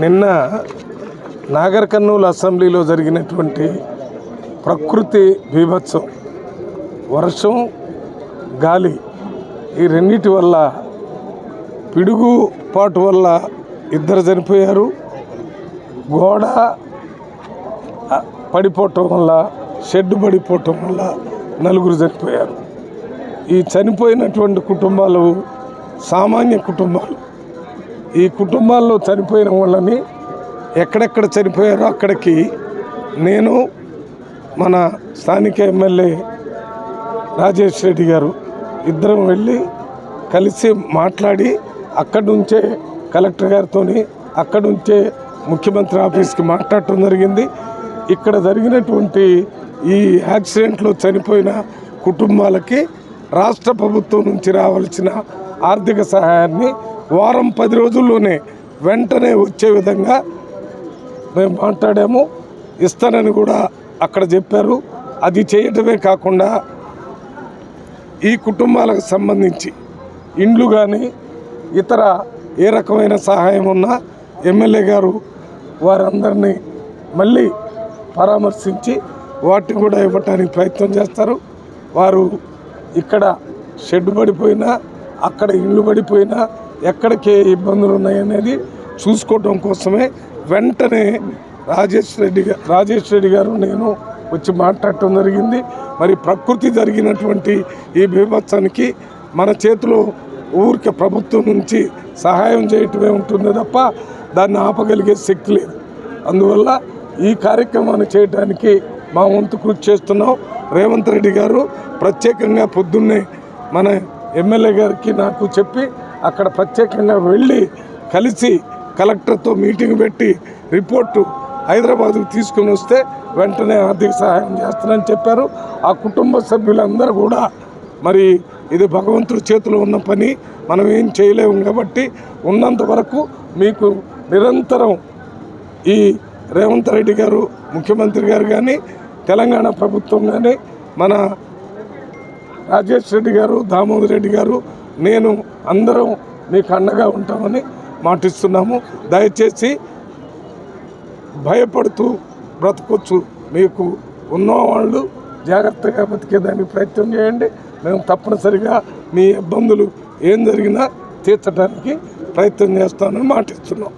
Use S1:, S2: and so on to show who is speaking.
S1: నిన్న నాగర్ కర్నూలు అసెంబ్లీలో జరిగినటువంటి ప్రకృతి బీభత్సం వర్షం గాలి ఈ రెండింటి వల్ల పిడుగుపాటు వల్ల ఇద్దరు చనిపోయారు. గోడ పడిపోవటం వల్ల షెడ్ పడిపోవటం వల్ల నలుగురు చనిపోయారు. ఈ చనిపోయినటువంటి కుటుంబాలు సామాన్య కుటుంబాలు. ఈ కుటుంబాల్లో చనిపోయిన వాళ్ళని ఎక్కడెక్కడ చనిపోయారో అక్కడికి నేను మన స్థానిక ఎమ్మెల్యే రాజేష్ రెడ్డి గారు ఇద్దరం వెళ్ళి కలిసి మాట్లాడి అక్కడి నుంచే కలెక్టర్ గారితో అక్కడి నుంచే ముఖ్యమంత్రి ఆఫీస్కి మాట్లాడటం జరిగింది. ఇక్కడ జరిగినటువంటి ఈ యాక్సిడెంట్లో చనిపోయిన కుటుంబాలకి రాష్ట్ర ప్రభుత్వం నుంచి రావాల్సిన ఆర్థిక సహాయాన్ని వారం పది రోజుల్లోనే వెంటనే వచ్చే విధంగా మేము మాట్లాడాము. ఇస్తానని కూడా అక్కడ చెప్పారు. అది చేయటమే కాకుండా ఈ కుటుంబాలకు సంబంధించి ఇండ్లు కానీ ఇతర ఏ రకమైన సహాయం ఉన్నా ఎమ్మెల్యే గారు వారందరినీ మళ్ళీ పరామర్శించి వాటిని కూడా ఇవ్వటానికి ప్రయత్నం చేస్తారు. వారు ఇక్కడ షెడ్ పడిపోయినా అక్కడ ఇల్లు పడిపోయినా ఎక్కడికే ఇబ్బందులు ఉన్నాయనేది చూసుకోవటం కోసమే వెంటనే రాజేష్ రెడ్డి రాజేష్ రెడ్డి గారు నేను వచ్చి మాట్లాడటం జరిగింది. మరి ప్రకృతి జరిగినటువంటి ఈ బీభత్సానికి మన చేతిలో ఊరికే ప్రభుత్వం నుంచి సహాయం చేయటమే ఉంటుంది తప్ప దాన్ని ఆపగలిగే శక్తి లేదు. అందువల్ల ఈ కార్యక్రమాన్ని చేయడానికి మా వంతు కృషి చేస్తున్నాం. రేవంత్ రెడ్డి గారు ప్రత్యేకంగా పొద్దున్నే మన ఎమ్మెల్యే గారికి నాకు చెప్పి అక్కడ ప్రత్యేకంగా వెళ్ళి కలిసి కలెక్టర్తో మీటింగ్ పెట్టి రిపోర్టు హైదరాబాద్కు తీసుకుని వస్తే వెంటనే ఆర్థిక సహాయం చేస్తానని చెప్పారు. ఆ కుటుంబ సభ్యులందరూ కూడా మరి ఇది భగవంతుడి చేతిలో ఉన్న పని మనం ఏం చేయలేము కాబట్టి ఉన్నంత వరకు మీకు నిరంతరం ఈ రేవంత్ రెడ్డి గారు ముఖ్యమంత్రి గారు కానీ తెలంగాణ ప్రభుత్వం కానీ మన రాజేష్ రెడ్డి గారు దామోదర్ రెడ్డి గారు నేను అందరం మీకు అండగా ఉంటామని మాటిస్తున్నాము. దయచేసి భయపడుతూ బ్రతకొచ్చు. మీకు ఉన్నవాళ్ళు జాగ్రత్తగా బతికేదానికి ప్రయత్నం చేయండి. మేము తప్పనిసరిగా మీ ఇబ్బందులు ఏం జరిగినా తీర్చడానికి ప్రయత్నం చేస్తామని మాటిస్తున్నాం.